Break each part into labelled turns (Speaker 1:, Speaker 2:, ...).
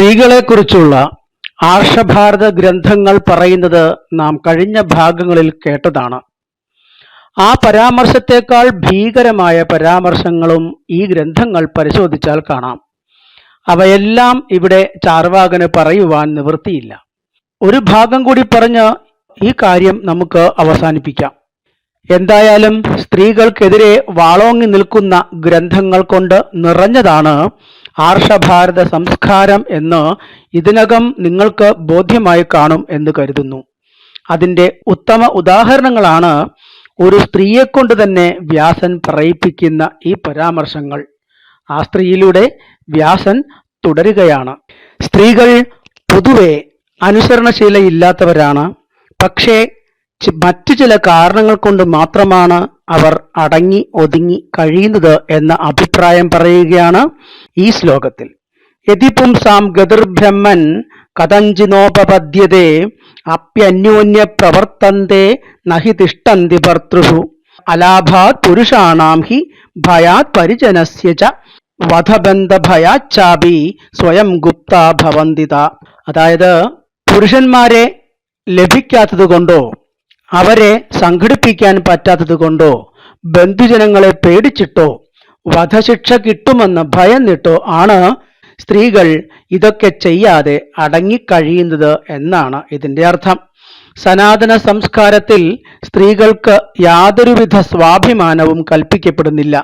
Speaker 1: സ്ത്രീകളെക്കുറിച്ചുള്ള ആർഷഭാരത ഗ്രന്ഥങ്ങൾ പറയുന്നത് നാം കഴിഞ്ഞ ഭാഗങ്ങളിൽ കേട്ടതാണ്. ആ പരാമർശത്തെക്കാൾ ഭീകരമായ പരാമർശങ്ങളും ഈ ഗ്രന്ഥങ്ങൾ പരിശോധിച്ചാൽ കാണാം. അവയെല്ലാം ഇവിടെ ചാർവാകന് പറയുവാൻ നിവൃത്തിയില്ല. ഒരു ഭാഗം കൂടി പറഞ്ഞ് ഈ കാര്യം നമുക്ക് അവസാനിപ്പിക്കാം. എന്തായാലും സ്ത്രീകൾക്കെതിരെ വാളോങ്ങി നിൽക്കുന്ന ഗ്രന്ഥങ്ങൾ കൊണ്ട് നിറഞ്ഞതാണ് ആർഷഭാരത സംസ്കാരം എന്ന് ഇതിനകം നിങ്ങൾക്ക് ബോധ്യമായി കാണും എന്ന് കരുതുന്നു. അതിന്റെ ഉത്തമ ഉദാഹരണങ്ങളാണ് ഒരു സ്ത്രീയെ കൊണ്ട് തന്നെ വ്യാസൻ പറയിപ്പിക്കുന്ന ഈ പരാമർശങ്ങൾ. ആ സ്ത്രീയിലൂടെ വ്യാസൻ തുടരുകയാണ്. സ്ത്രീകൾ പൊതുവെ അനുസരണശീലയില്ലാത്തവരാണ്. പക്ഷേ മറ്റു ചില കാരണങ്ങൾ കൊണ്ട് മാത്രമാണ് അവർ അടങ്ങി ഒതുങ്ങി കഴിയുന്നത് എന്ന അഭിപ്രായം പറയുകയാണ് ഈ ശ്ലോകത്തിൽ. യതിപുംസാം ഗതിർബ്രഹ്മൻ കഥഞ്ചിനോപപദ്യതേ അപ്യന്യോന്യ പ്രവർത്തന്തേ നഹി തിഷ്ടന്തി ഭർത്തൃഹു. അലാഭാത് പുരുഷാണാം ഹി ഭയാത് പരിജനസ്യ ച വധബന്ധ ഭയാച്ചാപി സ്വയം ഗുപ്ത ഭവന്തിത. അതായത് പുരുഷന്മാരെ ലഭിക്കാത്തത് കൊണ്ടോ അവരെ സംഘടിപ്പിക്കാൻ പറ്റാത്തത് കൊണ്ടോ ബന്ധുജനങ്ങളെ പേടിച്ചിട്ടോ വധശിക്ഷ കിട്ടുമെന്ന് ഭയന്നിട്ടോ ആണ് സ്ത്രീകൾ ഇതൊക്കെ ചെയ്യാതെ അടങ്ങിക്കഴിയുന്നത് എന്നാണ് ഇതിന്റെ അർത്ഥം. സനാതന സംസ്കാരത്തിൽ സ്ത്രീകൾക്ക് യാതൊരുവിധ സ്വാഭിമാനവും കൽപ്പിക്കപ്പെടുന്നില്ല.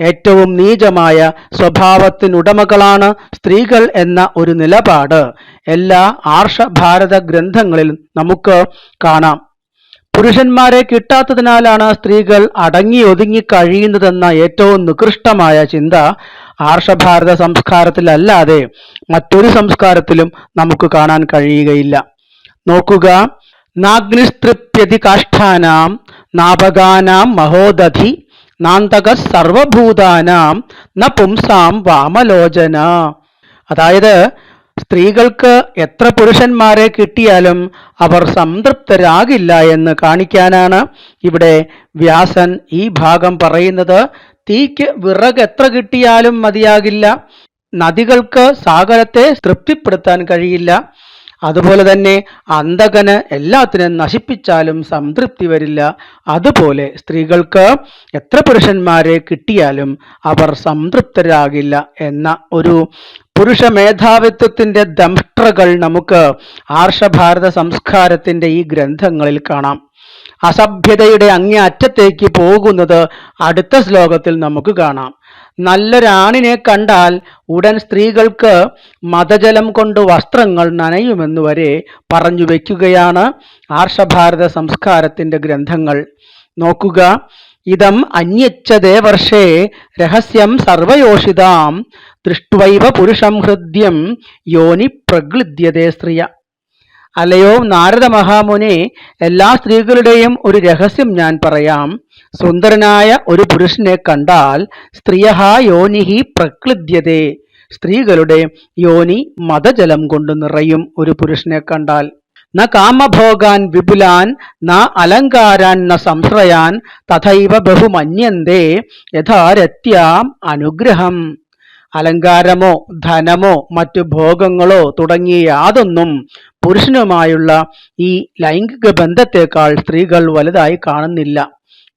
Speaker 1: ഏറ്റവും നീചമായ സ്വഭാവത്തിനുടമകളാണ് സ്ത്രീകൾ എന്ന ഒരു നിലപാട് എല്ലാ ആർഷ ഭാരത ഗ്രന്ഥങ്ങളിലും നമുക്ക് കാണാം. പുരുഷന്മാരെ കിട്ടാത്തതിനാലാണ് സ്ത്രീകൾ അടങ്ങി ഒതുങ്ങി കഴിയുന്നതെന്ന ഏറ്റവും നികൃഷ്ടമായ ചിന്ത ആർഷഭാരത സംസ്കാരത്തിലല്ലാതെ മറ്റൊരു സംസ്കാരത്തിലും നമുക്ക് കാണാൻ കഴിയുകയില്ല. നോക്കുക. നാഗ്നിസ്തൃപ്യതി കാഷ്ഠാനാം നാപകാനാം മഹോദധി നാന്തക സർവഭൂതാനാം ന പുംസാം വാമലോചന. അതായത് സ്ത്രീകൾക്ക് എത്ര പുരുഷന്മാരെ കിട്ടിയാലും അവർ സംതൃപ്തരാകില്ല എന്ന് കാണിക്കാനാണ് ഇവിടെ വ്യാസൻ ഈ ഭാഗം പറയുന്നത്. തീക്ക് വിറക് എത്ര കിട്ടിയാലും മതിയാകില്ല. നദികൾക്ക് സാഗരത്തെ തൃപ്തിപ്പെടുത്താൻ കഴിയില്ല. അതുപോലെ തന്നെ അന്തകന് എല്ലാത്തിനും നശിപ്പിച്ചാലും സംതൃപ്തി വരില്ല. അതുപോലെ സ്ത്രീകൾക്ക് എത്ര പുരുഷന്മാരെ കിട്ടിയാലും അവർ സംതൃപ്തരാകില്ല എന്ന ഒരു പുരുഷ മേധാവിത്വത്തിന്റെ ദംഷ്ട്രകൾ നമുക്ക് ആർഷഭാരത സംസ്കാരത്തിന്റെ ഈ ഗ്രന്ഥങ്ങളിൽ കാണാം. അസഭ്യതയുടെ അങ്ങേ അറ്റത്തേക്ക് പോകുന്നത് അടുത്ത ശ്ലോകത്തിൽ നമുക്ക് കാണാം. നല്ലൊരാണിനെ കണ്ടാൽ ഉടൻ സ്ത്രീകൾക്ക് മതജലം കൊണ്ട് വസ്ത്രങ്ങൾ നനയുമെന്ന് വരെ പറഞ്ഞു വയ്ക്കുകയാണ് ആർഷഭാരത സംസ്കാരത്തിന്റെ ഗ്രന്ഥങ്ങൾ. നോക്കുക ഇതം അന്യച്ചതേ വർഷേ രഹസ്യം സർവയോഷിതാം ദൃഷ്ട്വൈവ പുരുഷം ഹൃദ്യം യോനി പ്രഗ്ലിദ്യതേ സ്ത്രീയ. അലയോ നാരദ മഹാമുനെ എല്ലാ സ്ത്രീകളുടെയും ഒരു രഹസ്യം ഞാൻ പറയാം. സുന്ദരനായ ഒരു പുരുഷനെ കണ്ടാൽ സ്ത്രീയ യോനിഹി പ്രക്ലിദ്യതേ സ്ത്രീകളുടെ യോനി മതജലം കൊണ്ട് നിറയും ഒരു പുരുഷനെ കണ്ടാൽ. ന കാമഭോഗാൻ വിപുലാൻ ന അലങ്കാരാൻ ന സംശ്രയാൻ തഥൈവ ബഹുമന്യന്തേ യഥാരത്യാം അനുഗ്രഹം. അലങ്കാരമോ ധനമോ മറ്റു ഭോഗങ്ങളോ തുടങ്ങിയ യാതൊന്നും പുരുഷനുമായുള്ള ഈ ലൈംഗിക ബന്ധത്തെക്കാൾ സ്ത്രീകൾ വലുതായി കാണുന്നില്ല.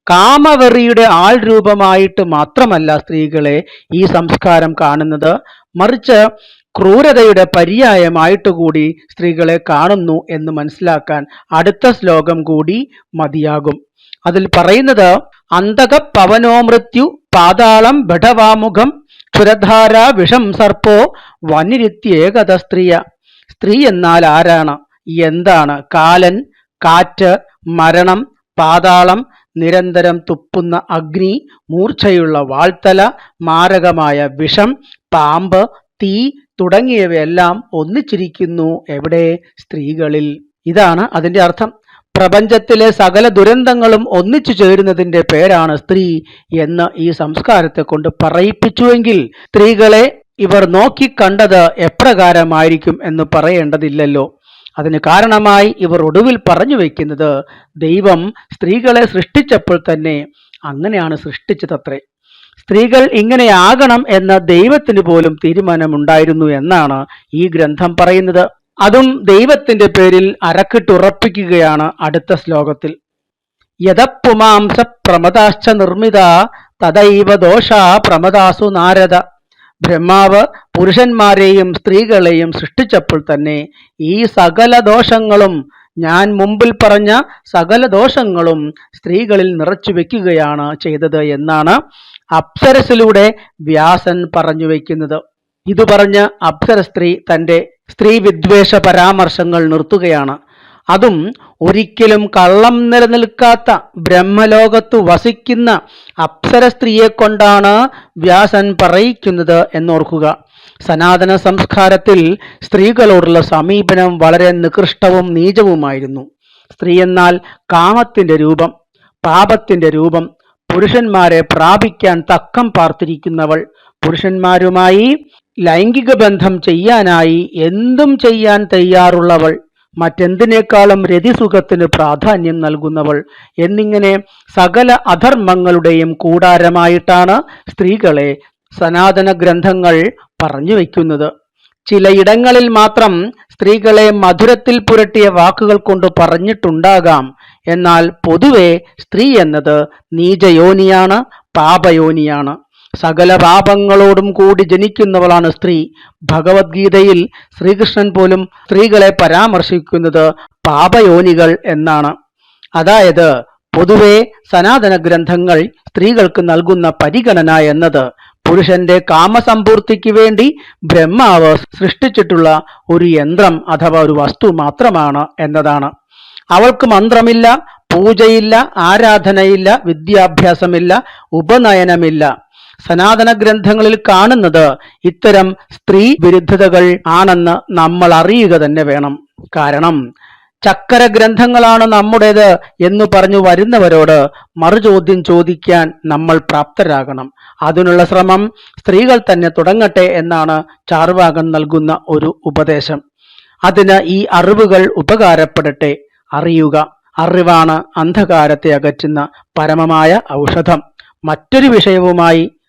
Speaker 1: കാമവെറിയുടെ ആൾ രൂപമായിട്ട് മാത്രമല്ല സ്ത്രീകളെ ഈ സംസ്കാരം കാണുന്നത്. മറിച്ച് ക്രൂരതയുടെ പര്യായമായിട്ട് കൂടി സ്ത്രീകളെ കാണുന്നു എന്ന് മനസ്സിലാക്കാൻ അടുത്ത ശ്ലോകം കൂടി മതിയാകും. അതിൽ പറയുന്നത് അന്തക പവനോ മൃത്യു പാതാളം ബഡവാമുഖം ക്ഷുരധാര വിഷം സർപ്പോ വന്നിരുത്തിയേകത സ്ത്രീയ സ്ത്രീ എന്നാൽ ആരാണ്? എന്താണ്? കാലൻ കാറ്റ് മരണം പാതാളം നിരന്തരം തുപ്പുന്ന അഗ്നി മൂർച്ചയുള്ള വാൾത്തല മാരകമായ വിഷം പാമ്പ് തീ തുടങ്ങിയവയെല്ലാം ഒന്നിച്ചിരിക്കുന്നു എവിടെ? സ്ത്രീകളിൽ. ഇതാണ് അതിന്റെ അർത്ഥം. പ്രപഞ്ചത്തിലെ സകല ദുരന്തങ്ങളും ഒന്നിച്ചു ചേരുന്നതിന്റെ പേരാണ് സ്ത്രീ എന്ന് ഈ സംസ്കാരത്തെ കൊണ്ട് പറയിപ്പിച്ചുവെങ്കിൽ സ്ത്രീകളെ ഇവർ നോക്കിക്കണ്ടത് എപ്രകാരമായിരിക്കും എന്ന് പറയേണ്ടതില്ലല്ലോ. അതിന് കാരണമായി ഇവർ ഒടുവിൽ പറഞ്ഞു വയ്ക്കുന്നത് ദൈവം സ്ത്രീകളെ സൃഷ്ടിച്ചപ്പോൾ തന്നെ അങ്ങനെയാണ് സൃഷ്ടിച്ചതത്രേ. സ്ത്രീകൾ ഇങ്ങനെയാകണം എന്ന ദൈവത്തിന് പോലും തീരുമാനമുണ്ടായിരുന്നു എന്നാണ് ഈ ഗ്രന്ഥം പറയുന്നത്. അതും ദൈവത്തിന്റെ പേരിൽ അരക്കിട്ടുറപ്പിക്കുകയാണ് അടുത്ത ശ്ലോകത്തിൽ. യഥപ്പുമാംസ പ്രമദാശ്ച നിർമ്മിത തദൈവ ദോഷ പ്രമദാസു നാരദ. ബ്രഹ്മാവ് പുരുഷന്മാരെയും സ്ത്രീകളെയും സൃഷ്ടിച്ചപ്പോൾ തന്നെ ഈ സകല ദോഷങ്ങളും ഞാൻ മുമ്പിൽ പറഞ്ഞ സകല ദോഷങ്ങളും സ്ത്രീകളിൽ നിറച്ചു വെക്കുകയാണ് ചെയ്തത് എന്നാണ് അപ്സരസിലൂടെ വ്യാസൻ പറഞ്ഞു വയ്ക്കുന്നത് ഇത് പറഞ്ഞ് അപ്സര സ്ത്രീ തന്റെ സ്ത്രീ വിദ്വേഷ പരാമർശങ്ങൾ നിർത്തുകയാണ്. അതും ഒരിക്കലും കള്ളം നിലനിൽക്കാത്ത ബ്രഹ്മലോകത്ത് വസിക്കുന്ന അപ്സര സ്ത്രീയെ കൊണ്ടാണ് വ്യാസൻ പറയിക്കുന്നത് എന്നോർക്കുക. സനാതന സംസ്കാരത്തിൽ സ്ത്രീകളോടുള്ള സമീപനം വളരെ നികൃഷ്ടവും നീചവുമായിരുന്നു. സ്ത്രീ എന്നാൽ കാമത്തിന്റെ രൂപം പാപത്തിന്റെ രൂപം പുരുഷന്മാരെ പ്രാപിക്കാൻ തക്കം പാർത്തിരിക്കുന്നവൾ. പുരുഷന്മാരുമായി ലൈംഗിക ബന്ധം ചെയ്യാനായി എന്തും ചെയ്യാൻ തയ്യാറുള്ളവൾ മറ്റെന്തിനേക്കാളും രതിസുഖത്തിന് പ്രാധാന്യം നൽകുന്നവൾ എന്നിങ്ങനെ സകല അധർമ്മങ്ങളുടെയും കൂടാരമായിട്ടാണ് സ്ത്രീകളെ സനാതന ഗ്രന്ഥങ്ങൾ പറഞ്ഞു വയ്ക്കുന്നത്. ചിലയിടങ്ങളിൽ മാത്രം സ്ത്രീകളെ മധുരത്തിൽ പുരട്ടിയ വാക്കുകൾ കൊണ്ട് പറഞ്ഞിട്ടുണ്ടാകാം. എന്നാൽ പൊതുവെ സ്ത്രീ എന്നത് നീചയോനിയാണ് പാപയോനിയാണ്. സകല പാപങ്ങളോടും കൂടി ജനിക്കുന്നവളാണ് സ്ത്രീ. ഭഗവത്ഗീതയിൽ ശ്രീകൃഷ്ണൻ പോലും സ്ത്രീകളെ പരാമർശിക്കുന്നത് പാപയോനികൾ എന്നാണ്. അതായത് പൊതുവെ സനാതന ഗ്രന്ഥങ്ങൾ സ്ത്രീകൾക്ക് നൽകുന്ന പരിഗണന എന്നത് പുരുഷന്റെ കാമസമ്പൂർത്തിക്ക് വേണ്ടി ബ്രഹ്മാവ് സൃഷ്ടിച്ചിട്ടുള്ള ഒരു യന്ത്രം അഥവാ ഒരു വസ്തു മാത്രമാണ് എന്നതാണ്. അവൾക്ക് മന്ത്രമില്ല പൂജയില്ല ആരാധനയില്ല വിദ്യാഭ്യാസമില്ല ഉപനയനമില്ല. സനാതന ഗ്രന്ഥങ്ങളിൽ കാണുന്നത് ഇത്തരം സ്ത്രീ വിരുദ്ധതകൾ ആണെന്ന് നമ്മൾ അറിയുക തന്നെ വേണം. കാരണം ചക്കര ഗ്രന്ഥങ്ങളാണ് നമ്മുടേത് എന്ന് പറഞ്ഞു വരുന്നവരോട് മറുചോദ്യം ചോദിക്കാൻ നമ്മൾ പ്രാപ്തരാകണം. അതിനുള്ള ശ്രമം സ്ത്രീകൾ തന്നെ തുടങ്ങട്ടെ എന്നാണ് ചാർവാകൻ നൽകുന്ന ഒരു ഉപദേശം. അതിന് ഈ അറിവുകൾ ഉപകാരപ്പെടട്ടെ. അറിയുക. അറിവാണ് അന്ധകാരത്തെ അകറ്റുന്ന പരമമായ ഔഷധം. മറ്റൊരു വിഷയവുമായി